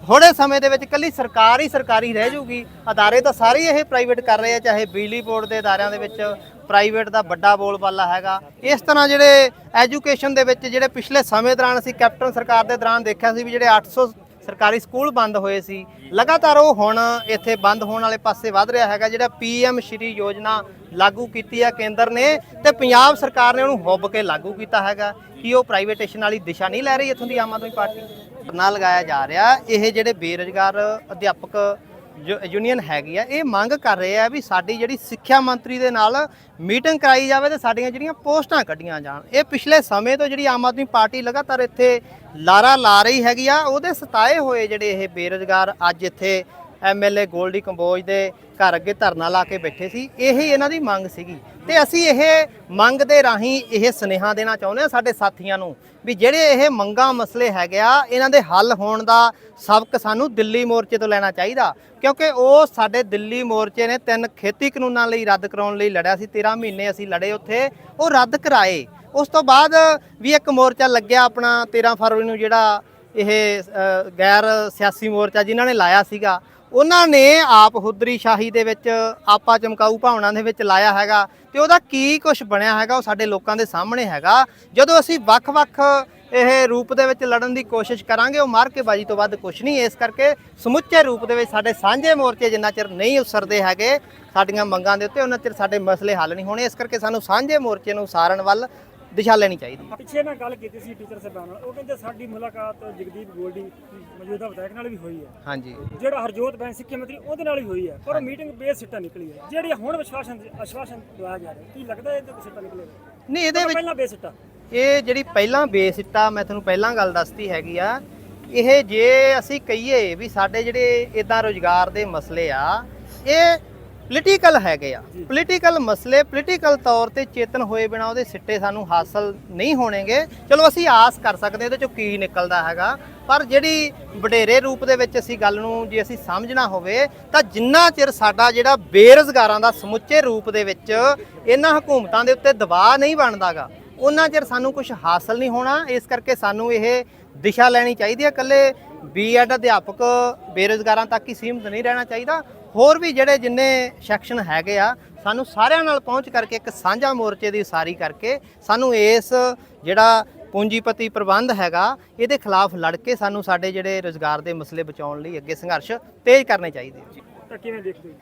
ਥੋੜੇ ਸਮੇਂ ਦੇ ਵਿੱਚ ਕੱਲੀ ਸਰਕਾਰ ਹੀ ਸਰਕਾਰੀ ਰਹਿ ਜੂਗੀ। ਅਦਾਰੇ ਤਾਂ ਸਾਰੇ ਇਹ ਪ੍ਰਾਈਵੇਟ ਕਰ ਰਹੇ ਆ, ਚਾਹੇ ਬਿਜਲੀ ਬੋਰਡ ਦੇ ਅਦਾਰਿਆਂ ਦੇ ਵਿੱਚ ਪ੍ਰਾਈਵੇਟ ਦਾ ਵੱਡਾ ਬੋਲਬਾਲਾ ਹੈਗਾ। ਇਸ ਤਰ੍ਹਾਂ ਜਿਹੜੇ ਐਜੂਕੇਸ਼ਨ ਦੇ ਵਿੱਚ ਜਿਹੜੇ ਪਿਛਲੇ ਸਮੇਂ ਦੌਰਾਨ ਅਸੀਂ ਕੈਪਟਨ ਸਰਕਾਰ ਦੇ ਦੌਰਾਨ ਦੇਖਿਆ ਸੀ ਵੀ ਜਿਹੜੇ 800 ਸਰਕਾਰੀ ਸਕੂਲ ਬੰਦ ਹੋਏ ਸੀ, ਲਗਾਤਾਰ ਉਹ ਹੁਣ ਇੱਥੇ ਬੰਦ ਹੋਣ ਵਾਲੇ ਪਾਸੇ ਵੱਧ ਰਿਹਾ ਹੈਗਾ, ਜਿਹੜਾ ਪੀਐਮ ਸ਼੍ਰੀ ਯੋਜਨਾ ਲਾਗੂ ਕੀਤੀ ਹੈ ਕੇਂਦਰ ਨੇ ਤੇ ਪੰਜਾਬ ਸਰਕਾਰ ਨੇ ਉਹਨੂੰ ਹੁੱਬ ਕੇ ਲਾਗੂ ਕੀਤਾ ਹੈਗਾ। ਕਿ ਉਹ ਪ੍ਰਾਈਵੇਟੇਸ਼ਨ ਵਾਲੀ ਦਿਸ਼ਾ ਨਹੀਂ ਲੈ ਰਹੀ ਇੱਥੋਂ ਦੀ ਆਮ ਆਦਮੀ ਪਾਰਟੀ? ਧਰਨਾ ਲਗਾਇਆ ਜਾ ਰਿਹਾ, ਇਹ ਜਿਹੜੇ ਬੇਰੁਜ਼ਗਾਰ ਅਧਿਆਪਕ ਯੂਨੀਅਨ ਹੈਗੀ ਆ, ਇਹ ਮੰਗ ਕਰ ਰਹੇ ਆ ਵੀ ਸਾਡੀ ਜਿਹੜੀ ਸਿੱਖਿਆ ਮੰਤਰੀ ਦੇ ਨਾਲ ਮੀਟਿੰਗ ਕਰਾਈ ਜਾਵੇ ਤੇ ਸਾਡੀਆਂ ਜਿਹੜੀਆਂ ਪੋਸਟਾਂ ਕੱਢੀਆਂ ਜਾਣ। ਇਹ ਪਿਛਲੇ ਸਮੇਂ ਤੋਂ ਜਿਹੜੀ ਆਮ ਆਦਮੀ ਪਾਰਟੀ ਲਗਾਤਾਰ ਇੱਥੇ ਲਾਰਾ ਲਾ ਰਹੀ ਹੈਗੀ ਆ, ਉਹਦੇ ਸਤਾਏ ਹੋਏ ਜਿਹੜੇ ਇਹ ਬੇਰੁਜ਼ਗਾਰ ਅੱਜ ਇੱਥੇ ਐਮਐਲਏ ਗੋਲਡੀ ਕੰਬੋਜ ਦੇ ਘਰ ਅੱਗੇ ਧਰਨਾ ਲਾ ਕੇ ਬੈਠੇ ਸੀ, ਇਹੀ ਇਹਨਾਂ ਦੀ ਮੰਗ ਸੀਗੀ। ਤੇ ਅਸੀਂ ਇਹ ਮੰਗ ਦੇ ਰਾਹੀਂ ਇਹ ਸੁਨੇਹਾ ਦੇਣਾ ਚਾਹੁੰਦੇ ਹਾਂ ਸਾਡੇ ਸਾਥੀਆਂ ਨੂੰ ਵੀ ਜਿਹੜੇ ਇਹ ਮੰਗਾਂ ਮਸਲੇ ਹੈਗੇ ਆ, ਇਹਨਾਂ ਦੇ ਹੱਲ ਹੋਣ ਦਾ ਸਬਕ ਸਾਨੂੰ ਦਿੱਲੀ ਮੋਰਚੇ ਤੋਂ ਲੈਣਾ ਚਾਹੀਦਾ। ਕਿਉਂਕਿ ਉਹ ਸਾਡੇ ਦਿੱਲੀ ਮੋਰਚੇ ਨੇ ਤਿੰਨ ਖੇਤੀ ਕਾਨੂੰਨਾਂ ਲਈ ਰੱਦ ਕਰਾਉਣ ਲਈ ਲੜਿਆ ਸੀ 13 ਮਹੀਨੇ ਅਸੀਂ ਲੜੇ ਉੱਥੇ, ਉਹ ਰੱਦ ਕਰਾਏ। ਉਸ ਤੋਂ ਬਾਅਦ ਵੀ ਇੱਕ ਮੋਰਚਾ ਲੱਗਿਆ ਆਪਣਾ 13 ਫਰਵਰੀ ਨੂੰ ਜਿਹੜਾ ਇਹ ਗੈਰ ਸਿਆਸੀ ਮੋਰਚਾ ਜਿਨ੍ਹਾਂ ਨੇ ਲਾਇਆ ਸੀਗਾ ਉਹਨਾਂ ਨੇ ਆਪ ਹੁਦਰੀ ਸ਼ਾਹੀ ਦੇ ਵਿੱਚ ਆਪਾ ਚਮਕਾਊ ਭਾਵਨਾ ਦੇ ਵਿੱਚ ਲਾਇਆ ਹੈਗਾ ਤੇ ਉਹਦਾ ਕੀ ਕੁਝ ਬਣਿਆ ਹੈਗਾ ਉਹ ਸਾਡੇ ਲੋਕਾਂ ਦੇ ਸਾਹਮਣੇ ਹੈਗਾ। ਜਦੋਂ ਅਸੀਂ ਵੱਖ-ਵੱਖ ਇਹ ਰੂਪ ਦੇ ਵਿੱਚ ਲੜਨ ਦੀ ਕੋਸ਼ਿਸ਼ ਕਰਾਂਗੇ, ਉਹ ਮਾਰ ਕੇ ਬਾਜੀ ਤੋਂ ਵੱਧ ਕੁਝ ਨਹੀਂ। ਇਸ ਕਰਕੇ ਸਮੁੱਚੇ ਰੂਪ ਦੇ ਵਿੱਚ ਸਾਡੇ ਸਾਂਝੇ ਮੋਰਚੇ ਜਿੰਨਾ ਚਿਰ ਨਹੀਂ ਉਸਰਦੇ ਹੈਗੇ, ਸਾਡੀਆਂ ਮੰਗਾਂ ਦੇ ਉੱਤੇ ਉਹਨਾਂ ਚਿਰ ਸਾਡੇ ਮਸਲੇ ਹੱਲ ਨਹੀਂ ਹੋਣੇ। ਇਸ ਕਰਕੇ ਸਾਨੂੰ ਸਾਂਝੇ ਮੋਰਚੇ ਨੂੰ ਸਾਰਨ ਵੱਲ ਦਿਸ਼ਾ ਲੈਣੀ ਚਾਹੀਦੀ ਹੈ। ਪਿੱਛੇ ਮੈਂ ਗੱਲ ਕੀਤੀ ਸੀ ਟੀਚਰ ਸਾਹਿਬਾਨ ਨਾਲ ਉਹ ਕਹਿੰਦੇ ਸਾਡੀ ਮੁਲਾਕਾਤ ਜਗਦੀਪ ਗੋਲਡੀ ਮੌਜੂਦਾ ਵਿਧਾਇਕ ਨਾਲ ਵੀ ਹੋਈ ਹੈ। ਹਾਂਜੀ। ਜਿਹੜਾ ਹਰਜੋਤ ਬੈਂਸ ਸਿੱਖਿਆ ਮੰਤਰੀ ਉਹਦੇ ਨਾਲ ਹੀ ਹੋਈ ਹੈ। ਪਰ ਉਹ ਮੀਟਿੰਗ ਬੇਸਿੱਟਾ ਨਿਕਲੀ ਹੈ। ਜਿਹੜੀ ਹੁਣ ਵਿਸ਼ਵਾਸਨ ਅਸ਼ਵਾਸਨ ਦਵਾਇਆ ਜਾ ਰਿਹਾ ਕੀ ਲੱਗਦਾ ਇਹ ਤੇ ਸਿੱਟਾ ਨਿਕਲੇਗਾ? ਨਹੀਂ ਇਹਦੇ ਵਿੱਚ ਪਹਿਲਾਂ ਬੇਸਿੱਟਾ ਇਹ ਜਿਹੜੀ ਪਹਿਲਾਂ ਬੇਸ ਇੱਟਾ ਮੈਂ ਤੁਹਾਨੂੰ ਪਹਿਲਾਂ ਗੱਲ ਦੱਸਤੀ ਹੈਗੀ ਆ ਇਹ ਜੇ ਅਸੀਂ ਕਹੀਏ ਵੀ ਸਾਡੇ ਜਿਹੜੇ ਇਦਾਂ ਰੋਜ਼ਗਾਰ ਦੇ ਮਸਲੇ ਆ ਇਹ ਪੋਲੀਟੀਕਲ ਹੈਗੇ ਆ। ਪੋਲੀਟੀਕਲ ਮਸਲੇ ਪੋਲੀਟੀਕਲ ਤੌਰ ਤੇ ਚੇਤਨ ਹੋਏ ਬਿਨਾ ਉਹਦੇ ਸਿੱਟੇ ਸਾਨੂੰ ਹਾਸਲ ਨਹੀਂ ਹੋਣਗੇ। ਚਲੋ ਅਸੀਂ ਆਸ ਕਰ ਸਕਦੇ ਇਹਦੇ ਚੋਂ ਕੀ ਨਿਕਲਦਾ ਹੈਗਾ। ਪਰ ਜਿਹੜੀ ਵਡੇਰੇ ਰੂਪ ਦੇ ਵਿੱਚ ਅਸੀਂ ਗੱਲ ਨੂੰ ਜੇ ਅਸੀਂ ਸਮਝਣਾ ਹੋਵੇ ਤਾਂ ਜਿੰਨਾ ਚਿਰ ਸਾਡਾ ਜਿਹੜਾ ਬੇਰੁਜ਼ਗਾਰਾਂ ਦਾ ਸਮੁੱਚੇ ਰੂਪ ਦੇ ਵਿੱਚ ਇਹਨਾਂ ਹਕੂਮਤਾਂ ਦੇ ਉੱਤੇ ਦਬਾਅ ਨਹੀਂ ਬਣਦਾਗਾ ਉਹਨਾਂ ਚਿਰ ਸਾਨੂੰ ਕੁਝ ਹਾਸਲ ਨਹੀਂ ਹੋਣਾ। ਇਸ ਕਰਕੇ ਸਾਨੂੰ ਇਹ ਦਿਸ਼ਾ ਲੈਣੀ ਚਾਹੀਦੀ ਹੈ। ਇਕੱਲੇ ਬੀਐਡ ਅਧਿਆਪਕ ਬੇਰੁਜ਼ਗਾਰਾਂ ਤੱਕ ਹੀ ਸੀਮਿਤ ਨਹੀਂ ਰਹਿਣਾ ਚਾਹੀਦਾ। ਹੋਰ ਵੀ ਜਿਹੜੇ ਜਿੰਨੇ ਸੈਕਸ਼ਨ ਹੈਗੇ ਆ ਸਾਨੂੰ ਸਾਰਿਆਂ ਨਾਲ ਪਹੁੰਚ ਕਰਕੇ ਇੱਕ ਸਾਂਝਾ ਮੋਰਚੇ ਦੀ ਉਸਾਰੀ ਕਰਕੇ ਸਾਨੂੰ ਇਸ ਜਿਹੜਾ ਪੂੰਜੀਪਤੀ ਪ੍ਰਬੰਧ ਹੈਗਾ ਇਹਦੇ ਖਿਲਾਫ ਲੜ ਕੇ ਸਾਨੂੰ ਸਾਡੇ ਜਿਹੜੇ ਰੋਜ਼ਗਾਰ ਦੇ ਮਸਲੇ ਬਚਾਉਣ ਲਈ ਅੱਗੇ ਸੰਘਰਸ਼ ਤੇਜ਼ ਕਰਨੇ ਚਾਹੀਦੇ ਤਾਂ ਕਿਵੇਂ ਦੇਖਦੇ ਹੋ?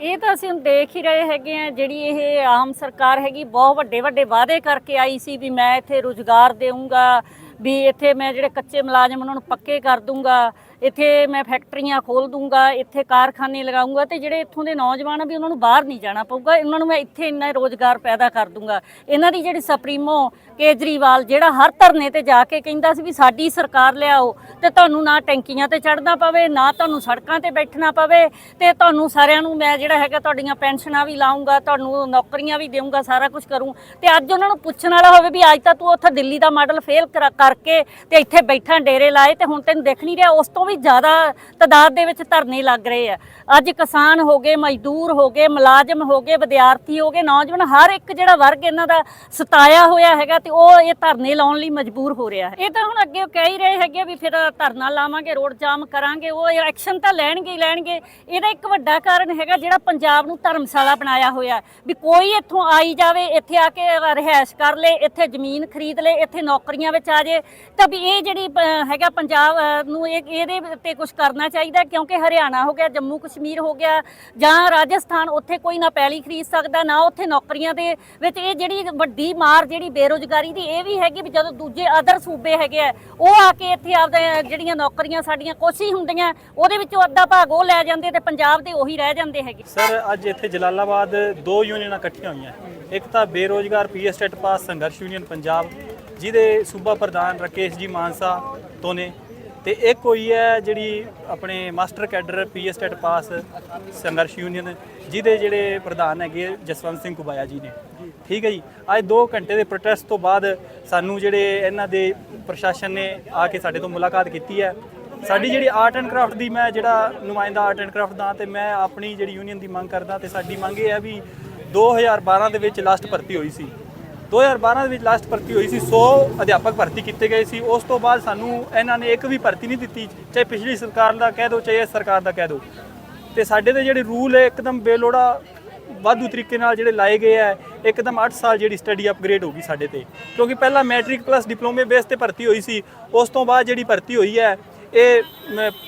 ਇਹ ਤਾਂ ਅਸੀਂ ਹੁਣ ਦੇਖ ਹੀ ਰਹੇ ਹੈਗੇ ਆ ਜਿਹੜੀ ਇਹ ਆਮ ਸਰਕਾਰ ਹੈਗੀ ਬਹੁਤ ਵੱਡੇ ਵੱਡੇ ਵਾਅਦੇ ਕਰਕੇ ਆਈ ਸੀ ਵੀ ਮੈਂ ਇੱਥੇ ਰੁਜ਼ਗਾਰ ਦੇਵਾਂਗਾ ਵੀ ਇੱਥੇ ਮੈਂ ਜਿਹੜੇ ਕੱਚੇ ਮੁਲਾਜ਼ਮ ਉਹਨਾਂ ਨੂੰ ਪੱਕੇ ਕਰ ਦੂੰਗਾ ਇੱਥੇ ਮੈਂ ਫੈਕਟਰੀਆਂ ਖੋਲ ਦੂੰਗਾ, ਇੱਥੇ ਕਾਰਖਾਨੇ ਲਗਾਉਂਗਾ ਤੇ ਜਿਹੜੇ ਇੱਥੋਂ ਦੇ ਨੌਜਵਾਨ ਆ ਵੀ ਉਹਨਾਂ ਨੂੰ ਬਾਹਰ ਨਹੀਂ ਜਾਣਾ ਪਊਗਾ, ਇਹਨਾਂ ਨੂੰ ਮੈਂ ਇੱਥੇ ਇੰਨਾ ਰੋਜ਼ਗਾਰ ਪੈਦਾ ਕਰ ਦੂੰਗਾ। ਇਹਨਾਂ ਦੀ ਜਿਹੜੀ ਸੁਪਰੀਮੋ ਕੇਜਰੀਵਾਲ ਜਿਹੜਾ ਹਰ ਧਰਨੇ ਤੇ ਜਾ ਕੇ ਕਹਿੰਦਾ ਸੀ ਵੀ ਸਾਡੀ ਸਰਕਾਰ ਲਿਆਓ, ਤੇ ਤੁਹਾਨੂੰ ਨਾ ਟੈਂਕੀਆਂ ਤੇ ਚੜਨਾ ਪਵੇ, ਨਾ ਤੁਹਾਨੂੰ ਸੜਕਾਂ ਤੇ ਬੈਠਣਾ ਪਵੇ, ਤੇ ਤੁਹਾਨੂੰ ਸਾਰਿਆਂ ਨੂੰ ਮੈਂ ਜਿਹੜਾ ਹੈਗਾ ਤੁਹਾਡੀਆਂ ਪੈਨਸ਼ਨਾਂ ਵੀ ਲਾਉਂਗਾ ਤੁਹਾਨੂੰ ਨੌਕਰੀਆਂ ਵੀ ਦੇਵਾਂਗਾ ਸਾਰਾ ਕੁਝ ਕਰੂੰ। ਤੇ ਅੱਜ ਉਹਨਾਂ ਨੂੰ ਪੁੱਛਣ ਵਾਲਾ ਹੋਵੇ ਵੀ ਅੱਜ ਤਾਂ ਤੂੰ ਉੱਥੇ ਦਿੱਲੀ ਦਾ ਮਾਡਲ ਫੇਲ ਕਰਕੇ ਤੇ ਇੱਥੇ ਬੈਠਾ ਡੇਰੇ ਲਾਏ ਤੇ ਹੁਣ ਤੈਨੂੰ ਦੇਖ ਨਹੀਂ ਰਿਹਾ, ਉਸ ਤੋਂ ਵੀ ਜ਼ਿਆਦਾ ਤਾਦਾਦ ਦੇ ਵਿੱਚ ਧਰਨੇ ਲੱਗ ਰਹੇ ਆ। ਅੱਜ ਕਿਸਾਨ ਹੋ ਗਏ, ਮਜ਼ਦੂਰ ਹੋ ਗਏ, ਮੁਲਾਜ਼ਮ ਹੋ ਗਏ, ਵਿਦਿਆਰਥੀ ਹੋ ਗਏ, ਨੌਜਵਾਨ, ਹਰ ਇੱਕ ਜਿਹੜਾ ਵਰਗ ਇਹਨਾਂ ਦਾ ਸਤਾਇਆ ਹੋਇਆ ਹੈਗਾ ਤੇ ਉਹ ਇਹ ਧਰਨੇ ਲਾਉਣ ਲਈ ਮਜਬੂਰ ਹੋ ਰਿਹਾ ਹੈ। ਇਹ ਤਾਂ ਹੁਣ ਅੱਗੇ ਕਹਿ ਹੀ ਰਹੇ ਹੈਗੇ ਵੀ ਫਿਰ ਧਰਨਾ ਲਾਵਾਂਗੇ, ਰੋਡ ਜਾਮ ਕਰਾਂਗੇ, ਉਹ ਐਕਸ਼ਨ ਤਾਂ ਲੈਣਗੇ ਹੀ ਲੈਣਗੇ। ਇਹਦਾ ਇੱਕ ਵੱਡਾ ਕਾਰਨ ਹੈਗਾ ਜਿਹੜਾ ਪੰਜਾਬ ਨੂੰ ਧਰਮਸ਼ਾਲਾ ਬਣਾਇਆ ਹੋਇਆ ਵੀ ਕੋਈ ਇੱਥੋਂ ਆਈ ਜਾਵੇ, ਇੱਥੇ ਆ ਕੇ ਰਿਹਾਇਸ਼ ਕਰ ਲੇ, ਇੱਥੇ ਜ਼ਮੀਨ ਖਰੀਦ ਲੇ, ਇੱਥੇ ਨੌਕਰੀਆਂ ਵਿੱਚ ਆ ਜੇ। ਤਾਂ ਵੀ ਇਹ ਜਿਹੜੀ ਹੈਗਾ ਪੰਜਾਬ ਨੂੰ ਇਹ ਇਹਦੇ ਤੇ ਕੁਝ ਕਰਨਾ ਚਾਹੀਦਾ ਕਿਉਂਕਿ ਹਰਿਆਣਾ ਹੋ ਗਿਆ, ਜੰਮੂ ਕਸ਼ਮੀਰ ਹੋ ਗਿਆ, ਜਾਂ ਰਾਜਸਥਾਨ, ਉੱਥੇ ਕੋਈ ਨਾ ਪੈਲੀ ਖਰੀਦ ਸਕਦਾ, ਨਾ ਉੱਥੇ ਨੌਕਰੀਆਂ ਦੇ ਵਿੱਚ। ਇਹ ਜਿਹੜੀ ਵੱਡੀ ਮਾਰ, ਜਿਹੜੀ ਬੇਰੋਜ਼ਗਾਰੀ ਦੀ, ਇਹ ਵੀ ਹੈਗੀ ਵੀ ਜਦੋਂ ਦੂਜੇ ਅਦਰ ਸੂਬੇ ਹੈਗੇ ਆ, ਉਹ ਆ ਕੇ ਇੱਥੇ ਆਪਦੇ ਜਿਹੜੀਆਂ ਨੌਕਰੀਆਂ ਸਾਡੀਆਂ ਕੁਛ ਹੀ ਹੁੰਦੀਆਂ, ਉਹਦੇ ਵਿੱਚੋਂ ਅੱਧਾ ਭਾਗ ਉਹ ਲੈ ਜਾਂਦੇ ਤੇ ਪੰਜਾਬ ਦੇ ਉਹੀ ਰਹਿ ਜਾਂਦੇ ਹੈਗੇ। ਸਰ, ਅੱਜ ਇੱਥੇ ਜਲਾਲਾਬਾਦ ਦੋ ਯੂਨੀਅਨਾਂ ਇਕੱਠੀਆਂ ਹੋਈਆਂ। ਇੱਕ ਤਾਂ ਬੇਰੋਜ਼ਗਾਰ ਪੀਐਸ ਟੈਟ ਪਾਸ ਸੰਘਰਸ਼ ਯੂਨੀਅਨ ਪੰਜਾਬ, ਜਿਹਦੇ ਸੂਬਾ ਪ੍ਰਧਾਨ ਰਕੇਸ਼ ਜੀ ਮਾਨਸਾ ਤੋਂ ਨੇ। ਤੇ ਇੱਕ ਹੋਈ ਹੈ ਜਿਹੜੀ ਆਪਣੇ master cadre PS TET pass ਸੰਘਰਸ਼ ਯੂਨੀਅਨ, ਜਿਹਦੇ ਜਿਹੜੇ ਪ੍ਰਧਾਨ ਹੈਗੇ ਜਸਵੰਤ ਸਿੰਘ ਕੁਬਾਇਆ ਜੀ ਨੇ। ਠੀਕ ਹੈ ਜੀ? ਅੱਜ 2 ਘੰਟੇ ਦੇ ਪ੍ਰੋਟੈਸਟ ਤੋਂ ਬਾਅਦ ਸਾਨੂੰ ਜਿਹੜੇ ਇਹਨਾਂ ਦੇ ਪ੍ਰਸ਼ਾਸਨ ਨੇ ਆ ਕੇ ਸਾਡੇ ਤੋਂ ਮੁਲਾਕਾਤ ਕੀਤੀ ਹੈ। ਸਾਡੀ ਜਿਹੜੀ ਆਰਟ ਐਂਡ ਕਰਾਫਟ ਦੀ ਮੈਂ ਜਿਹੜਾ ਨੁਮਾਇੰਦਾ ਆਰਟ ਐਂਡ ਕਰਾਫਟ ਦਾ ਤੇ ਮੈਂ ਆਪਣੀ ਜਿਹੜੀ ਯੂਨੀਅਨ ਦੀ ਮੰਗ ਕਰਦਾ ਤੇ ਸਾਡੀ ਮੰਗ ਇਹ ਹੈ ਵੀ 2012 ਦੇ ਵਿੱਚ ਲਾਸਟ ਭਰਤੀ ਹੋਈ ਸੀ। 2012 ਦੇ ਵਿੱਚ ਲਾਸਟ ਭਰਤੀ ਹੋਈ ਸੀ 100 ਅਧਿਆਪਕ ਭਰਤੀ ਕੀਤੇ ਗਏ ਸੀ। ਉਸ ਤੋਂ ਬਾਅਦ ਸਾਨੂੰ ਇਹਨਾਂ ਨੇ ਇੱਕ ਵੀ ਭਰਤੀ ਨਹੀਂ ਦਿੱਤੀ, ਚਾਹੇ ਪਿਛਲੀ ਸਰਕਾਰ ਦਾ ਕਹਿ ਦਿਓ, ਚਾਹੇ ਇਸ ਸਰਕਾਰ ਦਾ ਕਹਿ ਦਿਓ। ਤੇ ਸਾਡੇ ਦੇ ਜਿਹੜੇ ਰੂਲ ਹੈ, ਇੱਕਦਮ ਬੇਲੋੜਾ ਵਾਧੂ ਤਰੀਕੇ ਨਾਲ ਜਿਹੜੇ ਲਾਏ ਗਏ ਆ ਇੱਕਦਮ 8 ਸਾਲ ਜਿਹੜੀ ਸਟੱਡੀ ਅਪਗ੍ਰੇਡ ਹੋ ਗਈ ਸਾਡੇ ਤੇ। ਕਿਉਂਕਿ ਪਹਿਲਾਂ ਮੈਟ੍ਰਿਕ ਪਲੱਸ ਡਿਪਲੋਮੇ ਬੇਸ ਤੇ ਭਰਤੀ ਹੋਈ ਸੀ, ਉਸ ਤੋਂ ਬਾਅਦ ਜਿਹੜੀ ਭਰਤੀ ਹੋਈ ਹੈ, ਇਹ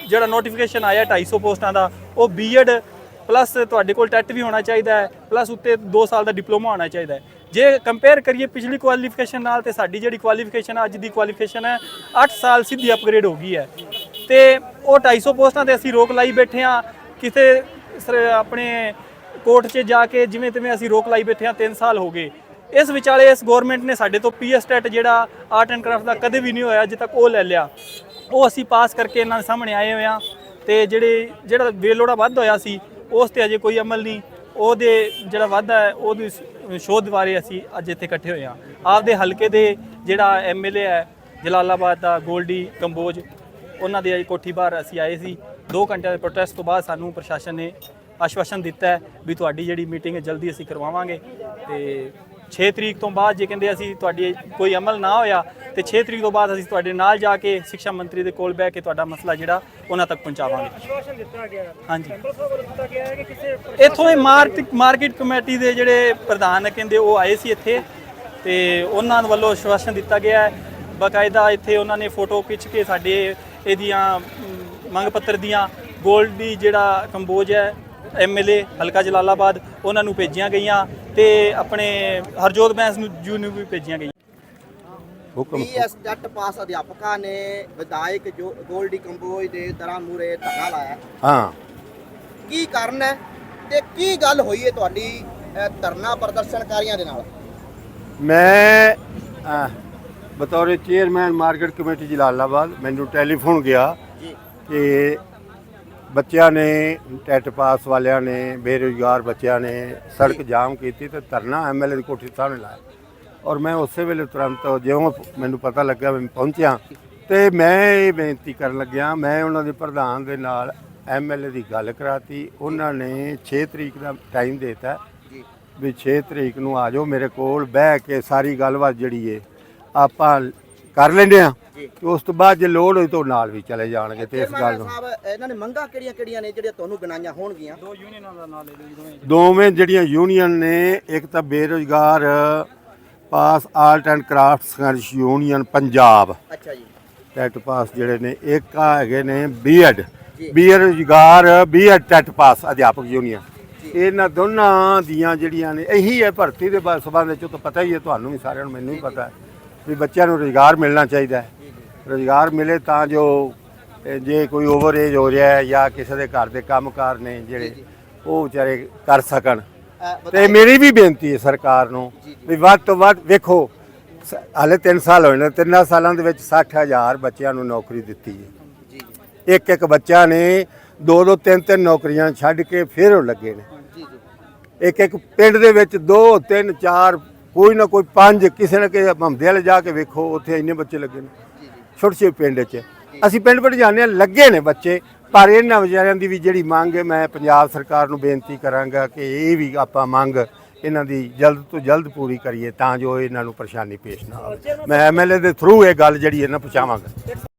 ਜਿਹੜਾ ਨੋਟੀਫਿਕੇਸ਼ਨ ਆਇਆ 250 ਪੋਸਟਾਂ ਦਾ, ਉਹ ਬੀਐਡ ਪਲੱਸ ਤੁਹਾਡੇ ਕੋਲ ਟੈਟ ਵੀ ਹੋਣਾ ਚਾਹੀਦਾ ਹੈ ਪਲੱਸ ਉੱਤੇ 2 ਸਾਲ ਦਾ ਡਿਪਲੋਮਾ ਹੋਣਾ ਚਾਹੀਦਾ ਹੈ। ਜੇ ਕੰਪੇਅਰ ਕਰੀਏ ਪਿਛਲੀ ਕੁਆਲੀਫਿਕੇਸ਼ਨ ਨਾਲ ਤੇ ਸਾਡੀ ਜਿਹੜੀ ਕੁਆਲੀਫਿਕੇਸ਼ਨ ਅੱਜ ਦੀ ਕੁਆਲੀਫਿਕੇਸ਼ਨ ਹੈ 8 ਸਾਲ ਸਿੱਧੀ ਅਪਗ੍ਰੇਡ ਹੋ ਗਈ ਹੈ। ਤੇ ਉਹ 250 ਪੋਸਟਾਂ ਤੇ ਅਸੀਂ ਰੋਕ ਲਾਈ ਬੈਠੇ ਆ ਕਿਤੇ ਸਰ- ਆਪਣੇ ਕੋਰਟ 'ਚ ਜਾ ਕੇ ਜਿਵੇਂ ਤਿਵੇਂ ਅਸੀਂ ਰੋਕ ਲਾਈ ਬੈਠੇ ਆ 3 ਸਾਲ ਹੋ ਗਏ। ਇਸ ਵਿਚਾਲੇ ਇਸ ਗਵਰਨਮੈਂਟ ਨੇ ਸਾਡੇ ਤੋਂ ਪੀਐਸ ਟੈਟ ਜਿਹੜਾ ਆਰਟ ਐਂਡ ਕਰਾਫਟ ਦਾ ਕਦੇ ਵੀ ਨਹੀਂ ਹੋਇਆ, ਅਜੇ ਤੱਕ ਉਹ ਲੈ ਲਿਆ। ਉਹ ਅਸੀਂ ਪਾਸ ਕਰਕੇ ਇਹਨਾਂ ਦੇ ਸਾਹਮਣੇ ਆਏ ਹੋਏ ਆ ਤੇ ਜਿਹੜੇ, ਜਿਹੜਾ ਬੇਲੋੜਾ ਵੱਧ ਹੋਇਆ ਸੀ, ਉਸ ਤੇ ਅਜੇ ਕੋਈ ਅਮਲ ਨਹੀਂ। ਉਹਦੇ ਜਿਹੜਾ ਵਾਧਾ ਹੈ, ਉਹਦੀ ਸ਼ੋਧ ਬਾਰੇ ਅਸੀਂ ਅੱਜ ਇੱਥੇ ਇਕੱਠੇ ਹੋਏ ਹਾਂ। ਆਪਦੇ ਹਲਕੇ ਦੇ ਜਿਹੜਾ ਐਮਐਲਏ ਹੈ, ਜਲਾਲਾਬਾਦ ਦਾ, ਗੋਲਡੀ, ਕੰਬੋਜ, ਉਹਨਾਂ ਦੇ ਅੱਜ ਕੋਠੀ ਬਾਹਰ ਅਸੀਂ ਆਏ ਸੀ। 2 ਘੰਟਿਆਂ ਦੇ ਪ੍ਰੋਟੈਸਟ ਤੋਂ ਬਾਅਦ ਸਾਨੂੰ ਪ੍ਰਸ਼ਾਸਨ ਨੇ ਆਸ਼ਵਾਸਨ ਦਿੱਤਾ ਹੈ ਵੀ ਤੁਹਾਡੀ ਜਿਹੜੀ ਮੀਟਿੰਗ ਹੈ, ਜਲਦੀ ਅਸੀਂ ਕਰਵਾਵਾਂਗੇ। ਤੇ 6 ਤਰੀਕ ਤੋਂ ਬਾਅਦ ਜੇ ਕਹਿੰਦੇ ਅਸੀਂ ਤੁਹਾਡੀ ਕੋਈ ਅਮਲ ਨਾ ਹੋਇਆ ਤੇ 6 ਤਰੀਕ ਤੋਂ ਬਾਅਦ ਅਸੀਂ ਤੁਹਾਡੇ ਨਾਲ ਜਾ ਕੇ ਸਿੱਖਿਆ ਮੰਤਰੀ ਦੇ ਕੋਲ ਬਹਿ ਕੇ ਤੁਹਾਡਾ ਮਸਲਾ ਜਿਹੜਾ ਉਹਨਾਂ ਤੱਕ ਪਹੁੰਚਾਵਾਂਗੇ। ਆਸ਼ਵਾਸਨ ਦਿੱਤਾ ਗਿਆ। ਹਾਂਜੀ। ਇੱਥੋਂ ਇਹ ਮਾਰਕੀਟ ਮਾਰਕੀਟ ਕਮੇਟੀ ਦੇ ਜਿਹੜੇ ਪ੍ਰਧਾਨ ਕਹਿੰਦੇ ਉਹ ਆਏ ਸੀ ਇੱਥੇ ਤੇ ਉਹਨਾਂ ਵੱਲੋਂ ਆਸ਼ਵਾਸਨ ਦਿੱਤਾ ਗਿਆ ਹੈ। ਬਕਾਇਦਾ ਇੱਥੇ ਉਹਨਾਂ ਨੇ ਫੋਟੋ ਖਿੱਚ ਕੇ ਸਾਡੇ ਇਹਦੀਆਂ ਮੰਗ ਪੱਤਰ ਦੀਆਂ ਗੋਲਡੀ ਜਿਹੜਾ ਕੰਬੋਜ ਹੈ ਐਮਐਲਏ ਹਲਕਾ ਜਲਾਲਾਬਾਦ ਉਹਨਾਂ ਨੂੰ ਭੇਜੀਆਂ ਗਈਆਂ ਤੇ ਆਪਣੇ ਹਰਜੋਤ ਬੈਂਸ ਨੂੰ ਜੂ ਨੂੰ ਵੀ ਭੇਜੀਆਂ ਗਈਆਂ। ਹੁਕਮ ਪੀਐਸ ਜੱਟ ਪਾਸ ਅਧਿਆਪਕਾਂ ਨੇ ਵਿਧਾਇਕ ਜੋ ਗੋਲਡੀ ਕੰਬੋਜ ਦੇ ਦਰਾਂ ਮੂਰੇ ਧਰਨਾ ਲਾਇਆ। ਹਾਂ। ਕੀ ਕਾਰਨ ਹੈ ਤੇ ਕੀ ਗੱਲ ਹੋਈ ਹੈ ਤੁਹਾਡੀ ਧਰਨਾ ਪ੍ਰਦਰਸ਼ਨਕਾਰੀਆਂ ਦੇ ਨਾਲ? ਮੈਂ ਬਤੌਰ ਚੇਅਰਮੈਨ ਮਾਰਕੀਟ ਕਮੇਟੀ ਜਲਾਲਾਬਾਦ ਮੈਨੂੰ ਟੈਲੀਫੋਨ ਗਿਆ ਕਿ ਬੱਚਿਆਂ ਨੇ ਟੈਟ ਪਾਸ ਵਾਲਿਆਂ ਨੇ ਬੇਰੁਜ਼ਗਾਰ ਬੱਚਿਆਂ ਨੇ ਸੜਕ ਜਾਮ ਕੀਤੀ ਤੇ ਧਰਨਾ ਐਮਐਲਏ ਦੀ ਕੋਠੀ ਸਾਹਮਣੇ ਲਾਇਆ। ਔਰ ਮੈਂ ਉਸੇ ਵੇਲੇ ਤੁਰੰਤ ਜਿਉਂ ਮੈਨੂੰ ਪਤਾ ਲੱਗਾ ਮੈਂ ਪਹੁੰਚਿਆ ਤੇ ਮੈਂ ਇਹ ਬੇਨਤੀ ਕਰਨ ਲੱਗਿਆ ਮੈਂ ਉਹਨਾਂ ਦੇ ਪ੍ਰਧਾਨ ਦੇ ਨਾਲ ਐਮਐਲਏ ਦੀ ਗੱਲ ਕਰਾਤੀ ਉਹਨਾਂ ਨੇ 6 ਤਰੀਕ ਦਾ ਟਾਈਮ ਦਿੱਤਾ ਜੀ। ਵੀ 6 ਤਰੀਕ ਨੂੰ ਆ ਜਾਓ ਮੇਰੇ ਕੋਲ ਬਹਿ ਕੇ ਸਾਰੀ ਗੱਲਬਾਤ ਜਿਹੜੀ ਏ ਆਪਾਂ ਕਰ ਲੈਂਦੇ ਆ ਉਸ ਤੋਂ ਬਾਅਦ ਜੇ ਲੋੜ ਹੋਈ ਤਾਂ ਉਹ ਨਾਲ ਵੀ ਚਲੇ ਜਾਣਗੇ ਤੇ ਇਸ ਗੱਲ ਨੂੰ। ਸਾਹਿਬ ਇਹਨਾਂ ਨੇ ਮੰਗਾਂ ਕਿਹੜੀਆਂ ਕਿਹੜੀਆਂ ਨੇ ਜਿਹੜੀਆਂ ਤੁਹਾਨੂੰ ਗਿਣਾਈਆਂ ਹੋਣਗੀਆਂ? ਦੋ ਯੂਨੀਅਨਾਂ ਦਾ ਨਾਮ ਲੈ ਲਓ ਦੋਵੇਂ ਜਿਹੜੀਆਂ ਯੂਨੀਅਨ ਨੇ ਇੱਕ ਤਾਂ ਬੇਰੁਜ਼ਗਾਰ ਪਾਸ ਆਰਟ ਐਂਡ ਕਰਾਫਟ ਸੰਘਰਸ਼ ਯੂਨੀਅਨ ਪੰਜਾਬ। ਅੱਛਾ ਜੀ। ਟੈਟ ਪਾਸ ਜਿਹੜੇ ਨੇ ਇੱਕ ਆ ਹੈਗੇ ਨੇ ਬੀਐਡ ਜੀ। ਬੇਰੁਜ਼ਗਾਰ ਬੀਐਡ ਟੈਟ ਪਾਸ ਅਧਿਆਪਕ ਯੂਨੀਅਨ। ਇਹਨਾਂ ਦੋਨਾਂ ਦੀਆਂ ਜਿਹੜੀਆਂ ਨੇ ਇਹੀ ਹੈ ਭਰਤੀ ਦੇ ਸੰਬੰਧ ਵਿੱਚ ਤਾਂ ਪਤਾ ਹੀ ਹੈ ਤੁਹਾਨੂੰ ਵੀ ਸਾਰਿਆਂ ਨੂੰ ਮੈਨੂੰ ਵੀ ਪਤਾ ਹੈ ਵੀ ਬੱਚਿਆਂ ਨੂੰ ਰੁਜ਼ਗਾਰ ਮਿਲਣਾ ਚਾਹੀਦਾ ਹੈ। ਰੁਜ਼ਗਾਰ ਮਿਲੇ ਤਾਂ ਜੋ ਜੇ ਕੋਈ ਓਵਰ ਏਜ ਹੋ ਰਿਹਾ ਹੈ ਜਾਂ ਕਿਸੇ ਦੇ ਘਰ ਦੇ ਕੰਮਕਾਰ ਨੇ ਜਿਹੜੇ ਉਹ ਵਿਚਾਰੇ ਕਰ ਸਕਣ। ਤੇ ਮੇਰੀ ਵੀ ਬੇਨਤੀ ਹੈ ਸਰਕਾਰ ਨੂੰ ਵੀ ਵੱਧ ਤੋਂ ਵੱਧ ਵੇਖੋ ਸ- ਹਾਲੇ 3 ਸਾਲ ਹੋਏ ਨੇ ਤਿੰਨਾਂ ਸਾਲਾਂ ਦੇ ਵਿੱਚ 60000 ਬੱਚਿਆਂ ਨੂੰ ਨੌਕਰੀ ਦਿੱਤੀ ਹੈ। ਜੀ ਇੱਕ ਇੱਕ ਬੱਚਾ ਨੇ ਦੋ ਦੋ ਤਿੰਨ ਤਿੰਨ ਨੌਕਰੀਆਂ ਛੱਡ ਕੇ ਫਿਰ ਉਹ ਲੱਗੇ ਨੇ। ਜੀ ਜੀ। ਇੱਕ ਇੱਕ ਪਿੰਡ ਦੇ ਵਿੱਚ ਦੋ ਤਿੰਨ ਚਾਰ ਕੋਈ ਨਾ ਕੋਈ ਪੰਜ ਕਿਸੇ ਨਾ ਕਿਸੇ ਹਮਦੇ ਵਾਲੇ ਜਾ ਕੇ ਵੇਖੋ ਉੱਥੇ ਇੰਨੇ ਬੱਚੇ ਲੱਗੇ ਨੇ। ਛੋਟੇ ਛੋਟੇ ਪਿੰਡ 'ਚ। ਅਸੀਂ ਪਿੰਡ ਪਿੰਡ ਜਾਂਦੇ ਹਾਂ ਲੱਗੇ ਨੇ ਬੱਚੇ। ਪਰ ਇਹਨਾਂ ਵਿਚਾਰਿਆਂ ਦੀ ਵੀ ਜਿਹੜੀ ਮੰਗ ਹੈ, ਮੈਂ ਪੰਜਾਬ ਸਰਕਾਰ ਨੂੰ ਬੇਨਤੀ ਕਰਾਂਗਾ ਕਿ ਇਹ ਵੀ ਆਪਾਂ ਮੰਗ ਇਹਨਾਂ ਦੀ ਜਲਦ ਤੋਂ ਜਲਦ ਪੂਰੀ ਕਰੀਏ ਤਾਂ ਜੋ ਇਹਨਾਂ ਨੂੰ ਪਰੇਸ਼ਾਨੀ ਪੇਸ਼ ਨਾ ਆਵੇ। ਮੈਂ ਐਮਐਲਏ ਦੇ ਥਰੂ ਇਹ ਗੱਲ ਜਿਹੜੀ ਹੈ ਨਾ ਪਹੁੰਚਾਵਾਂਗਾ।